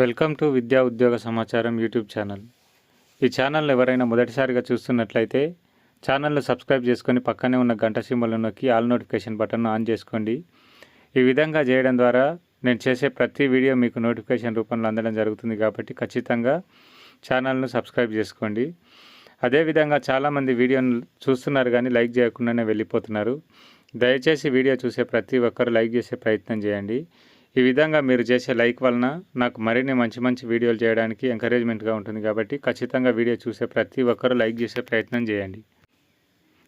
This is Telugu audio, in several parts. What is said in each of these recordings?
వెల్కమ్ టు విద్యా ఉద్యోగ సమాచారం యూట్యూబ్ ఛానల్. ఈ ఛానల్ ఎవరైనా మొదటిసారిగా చూస్తున్నట్లయితే ఛానల్ను సబ్స్క్రైబ్ చేసుకొని పక్కనే ఉన్న గంట సింబల్ నొక్కి ఆల్ నోటిఫికేషన్ బటన్ను ఆన్ చేసుకోండి. ఈ విధంగా చేయడం ద్వారా నేను చేసే ప్రతి వీడియో మీకు నోటిఫికేషన్ రూపంలో అందడం జరుగుతుంది కాబట్టి ఖచ్చితంగా ఛానల్ను సబ్స్క్రైబ్ చేసుకోండి. అదేవిధంగా చాలామంది వీడియోను చూస్తున్నారు కానీ లైక్ చేయకుండానే వెళ్ళిపోతున్నారు. దయచేసి వీడియో చూసే ప్రతి ఒక్కరు లైక్ చేసే ప్రయత్నం చేయండి. ఈ విధంగా మీరు చేసే లైక్ వలన నాకు మరిన్ని మంచి మంచి వీడియోలు చేయడానికి ఎంకరేజ్మెంట్గా ఉంటుంది కాబట్టి ఖచ్చితంగా వీడియో చూసే ప్రతి ఒక్కరూ లైక్ చేసే ప్రయత్నం చేయండి.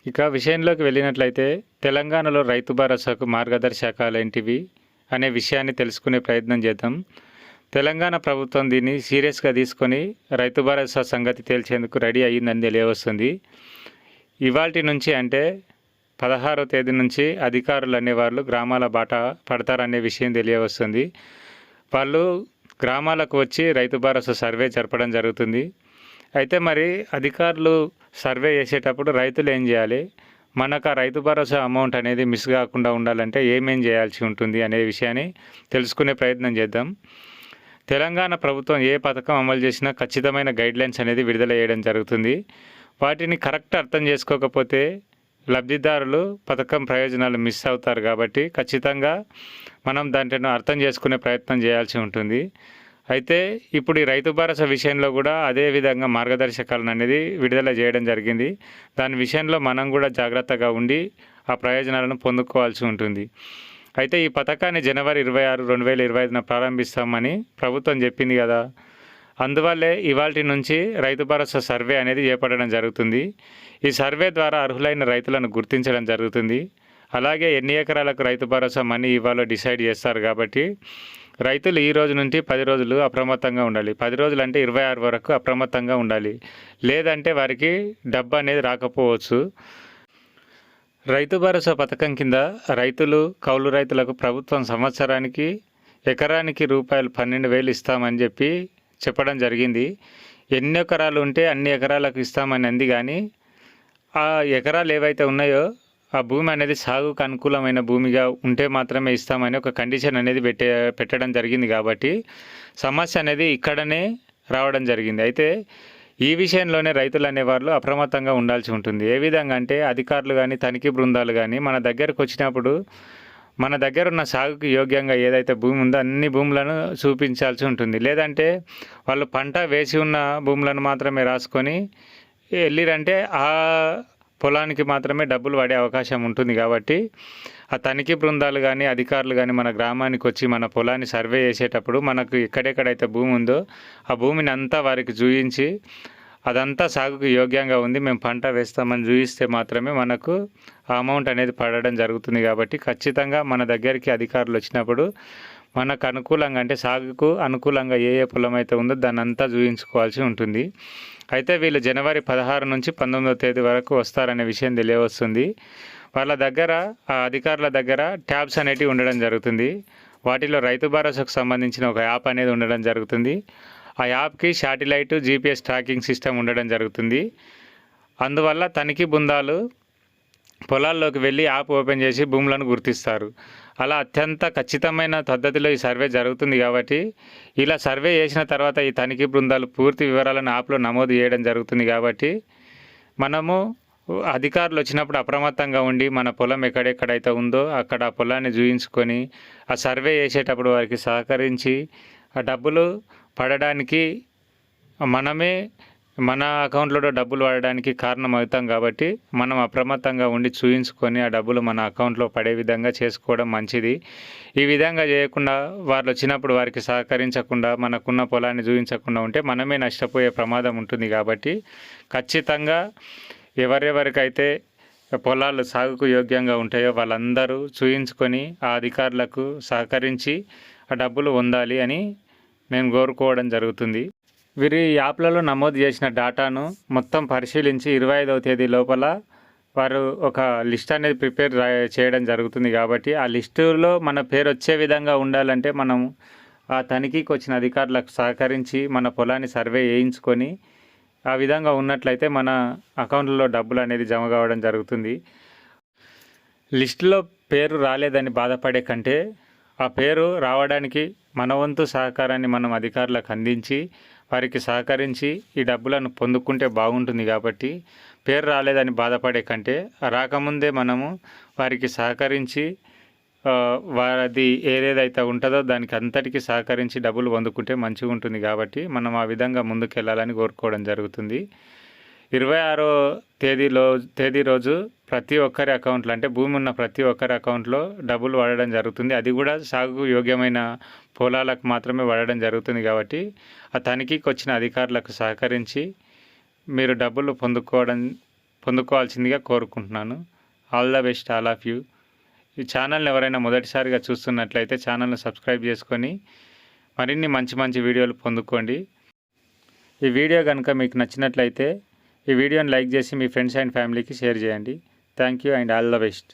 ఇక విషయంలోకి వెళ్ళినట్లయితే తెలంగాణలో రైతు భరోసాకు మార్గదర్శకాలు ఏంటివి అనే విషయాన్ని తెలుసుకునే ప్రయత్నం చేద్దాం. తెలంగాణ ప్రభుత్వం దీన్ని సీరియస్గా తీసుకొని రైతు భరోసా సంగతి తేల్చేందుకు రెడీ అయ్యిందని తెలియవస్తుంది. ఇవాటి నుంచి అంటే పదహారో తేదీ నుంచి అధికారులు అనేవాళ్ళు గ్రామాల బాట పడతారనే విషయం తెలియవస్తుంది. వాళ్ళు గ్రామాలకు వచ్చి రైతు భరోసా సర్వే జరపడం జరుగుతుంది. అయితే మరి అధికారులు సర్వే చేసేటప్పుడు రైతులు ఏం చేయాలి? మనకు ఆ రైతు భరోసా అమౌంట్ అనేది మిస్ కాకుండా ఉండాలంటే ఏమేం చేయాల్సి ఉంటుంది అనే విషయాన్ని తెలుసుకునే ప్రయత్నం చేద్దాం. తెలంగాణ ప్రభుత్వం ఏ పథకం అమలు చేసినా ఖచ్చితమైన గైడ్లైన్స్ అనేది విడుదల చేయడం జరుగుతుంది. వాటిని కరెక్ట్ అర్థం చేసుకోకపోతే లబ్ధిదారులు పథకం ప్రయోజనాలు మిస్ అవుతారు కాబట్టి ఖచ్చితంగా మనం దాంట్లో అర్థం చేసుకునే ప్రయత్నం చేయాల్సి ఉంటుంది. అయితే ఇప్పుడు ఈ రైతు భరోసా విషయంలో కూడా అదే విధంగా మార్గదర్శకాలను అనేది విడుదల చేయడం జరిగింది. దాని విషయంలో మనం కూడా జాగ్రత్తగా ఉండి ఆ ప్రయోజనాలను పొందుకోవాల్సి ఉంటుంది. అయితే ఈ పథకాన్ని జనవరి ఇరవై ఆరు రెండు వేల ఇరవై ఐదున ప్రారంభిస్తామని ప్రభుత్వం చెప్పింది కదా. అందువల్లే ఇవాటి నుంచి రైతు భరోసా సర్వే అనేది చేపట్టడం జరుగుతుంది. ఈ సర్వే ద్వారా అర్హులైన రైతులను గుర్తించడం జరుగుతుంది. అలాగే ఎన్ని ఎకరాలకు రైతు భరోసా మనీ ఇవ్వాలో డిసైడ్ చేస్తారు కాబట్టి రైతులు ఈ రోజు నుండి పది రోజులు అప్రమత్తంగా ఉండాలి. పది రోజులు అంటే ఇరవై ఆరు వరకు అప్రమత్తంగా ఉండాలి. లేదంటే వారికి డబ్బు అనేది రాకపోవచ్చు. రైతు భరోసా పథకం కింద రైతులు కౌలు రైతులకు ప్రభుత్వం సంవత్సరానికి ఎకరానికి రూపాయలు పన్నెండు వేలు ఇస్తామని చెప్పి చెప్పడం జరిగింది. ఎన్ని ఎకరాలు ఉంటే అన్ని ఎకరాలకు ఇస్తామని అంది కానీ ఆ ఎకరాలు ఏవైతే ఉన్నాయో ఆ భూమి అనేది సాగుకు అనుకూలమైన భూమిగా ఉంటే మాత్రమే ఇస్తామని ఒక కండిషన్ అనేది పెట్టే పెట్టడం జరిగింది కాబట్టి సమస్య అనేది ఇక్కడనే రావడం జరిగింది. అయితే ఈ విషయంలోనే రైతులు అనేవాళ్ళు అప్రమత్తంగా ఉండాల్సి ఉంటుంది. ఏ విధంగా అంటే అధికారులు కానీ తనిఖీ బృందాలు కానీ మన దగ్గరకు వచ్చినప్పుడు మన దగ్గర ఉన్న సాగుకు యోగ్యంగా ఏదైతే భూమి ఉందో అన్ని భూములను చూపించాల్సి ఉంటుంది. లేదంటే వాళ్ళు పంట వేసి ఉన్న భూములను మాత్రమే రాసుకొని వెళ్ళిరంటే ఆ పొలానికి మాత్రమే డబ్బులు పడే అవకాశం ఉంటుంది కాబట్టి ఆ తనిఖీ బృందాలు కానీ అధికారులు కానీ మన గ్రామానికి వచ్చి మన పొలాన్ని సర్వే చేసేటప్పుడు మనకు ఎక్కడెక్కడైతే భూమి ఉందో ఆ భూమిని అంతా వారికి చూయించి అదంతా సాగుకు యోగ్యంగా ఉంది. మేము పంట వేస్తామని చూపిస్తే మాత్రమే మనకు ఆ అమౌంట్ అనేది పడడం జరుగుతుంది కాబట్టి ఖచ్చితంగా మన దగ్గరికి అధికారులు వచ్చినప్పుడు మనకు అనుకూలంగా అంటే సాగుకు అనుకూలంగా ఏ ఏ పొలం అయితే ఉందో దాన్ని అంతా చూపించుకోవాల్సి ఉంటుంది. అయితే వీళ్ళు జనవరి పదహారు నుంచి పంతొమ్మిదవ తేదీ వరకు వస్తారనే విషయం తెలియవస్తుంది. వాళ్ళ దగ్గర ఆ అధికారుల దగ్గర ట్యాబ్స్ అనేటివి ఉండడం జరుగుతుంది. వాటిలో రైతు భరోసాకు సంబంధించిన ఒక యాప్ అనేది ఉండడం జరుగుతుంది. ఆ యాప్కి శాటిలైట్ జీపీఎస్ ట్రాకింగ్ సిస్టమ్ ఉండడం జరుగుతుంది. అందువల్ల తనిఖీ బృందాలు పొలాల్లోకి వెళ్ళి యాప్ ఓపెన్ చేసి భూములను గుర్తిస్తారు. అలా అత్యంత ఖచ్చితమైన పద్ధతిలో ఈ సర్వే జరుగుతుంది కాబట్టి ఇలా సర్వే చేసిన తర్వాత ఈ తనిఖీ బృందాలు పూర్తి వివరాలను యాప్లో నమోదు చేయడం జరుగుతుంది కాబట్టి మనము అధికారులు వచ్చినప్పుడు అప్రమత్తంగా ఉండి మన పొలం ఎక్కడెక్కడైతే ఉందో అక్కడ ఆ పొలాన్ని చూయించుకొని ఆ సర్వే చేసేటప్పుడు వారికి సహకరించి ఆ డబ్బులు పడడానికి మనమే మన అకౌంట్లో డబ్బులు పడడానికి కారణం అవుతాం కాబట్టి మనం అప్రమత్తంగా ఉండి చూయించుకొని ఆ డబ్బులు మన అకౌంట్లో పడే విధంగా చేసుకోవడం మంచిది. ఈ విధంగా చేయకుండా వాళ్ళు వచ్చినప్పుడు వారికి సహకరించకుండా మనకున్న పొలాన్ని చూపించకుండా ఉంటే మనమే నష్టపోయే ప్రమాదం ఉంటుంది కాబట్టి ఖచ్చితంగా ఎవరెవరికైతే పొలాలు సాగుకు యోగ్యంగా ఉంటాయో వాళ్ళందరూ చూయించుకొని ఆ అధికారులకు సహకరించి ఆ డబ్బులు పొందాలి అని మేము కోరుకోవడం జరుగుతుంది. వీరి యాప్లలో నమోదు చేసిన డేటాను మొత్తం పరిశీలించి ఇరవై ఐదవ తేదీ లోపల వారు ఒక లిస్ట్ అనేది ప్రిపేర్ చేయడం జరుగుతుంది కాబట్టి ఆ లిస్టులో మన పేరు వచ్చే విధంగా ఉండాలంటే మనం ఆ తనిఖీకి వచ్చిన అధికారులకు సహకరించి మన పొలాన్ని సర్వే చేయించుకొని ఆ విధంగా ఉన్నట్లయితే మన అకౌంట్లో డబ్బులు అనేది జమ కావడం జరుగుతుంది. లిస్టులో పేరు రాలేదని బాధపడే కంటే ఆ పేరు రావడానికి మన వంతు సహకారాన్ని మనం అధికారులకు అందించి వారికి సహకరించి ఈ డబ్బులను పొందుకుంటే బాగుంటుంది కాబట్టి పేరు రాలేదని బాధపడే కంటే రాకముందే మనము వారికి సహకరించి వారిది ఏదేదైతే ఉంటుందో దానికి అంతటికి సహకరించి డబ్బులు పొందుకుంటే మంచిగా ఉంటుంది కాబట్టి మనం ఆ విధంగా ముందుకెళ్ళాలని కోరుకోవడం జరుగుతుంది. ఇరవై ఆరో తేదీలో తేదీ రోజు ప్రతి ఒక్కరి అకౌంట్లో అంటే భూమి ఉన్న ప్రతి ఒక్కరి అకౌంట్లో డబ్బులు పడడం జరుగుతుంది. అది కూడా సాగు యోగ్యమైన పొలాలకు మాత్రమే పడడం జరుగుతుంది కాబట్టి ఆ తనిఖీకి వచ్చిన అధికారులకు సహకరించి మీరు డబ్బులు పొందుకోవడం పొందుకోవాల్సిందిగా కోరుకుంటున్నాను. All the best all of you. ఈ ఛానల్ని ఎవరైనా మొదటిసారిగా చూస్తున్నట్లయితే ఛానల్ను సబ్స్క్రైబ్ చేసుకొని మరిన్ని మంచి మంచి వీడియోలు పొందుకోండి. ఈ వీడియో కనుక మీకు నచ్చినట్లయితే ఈ వీడియోని లైక్ చేసి మీ ఫ్రెండ్స్ అండ్ ఫ్యామిలీకి షేర్ చేయండి. Thank you and all the best.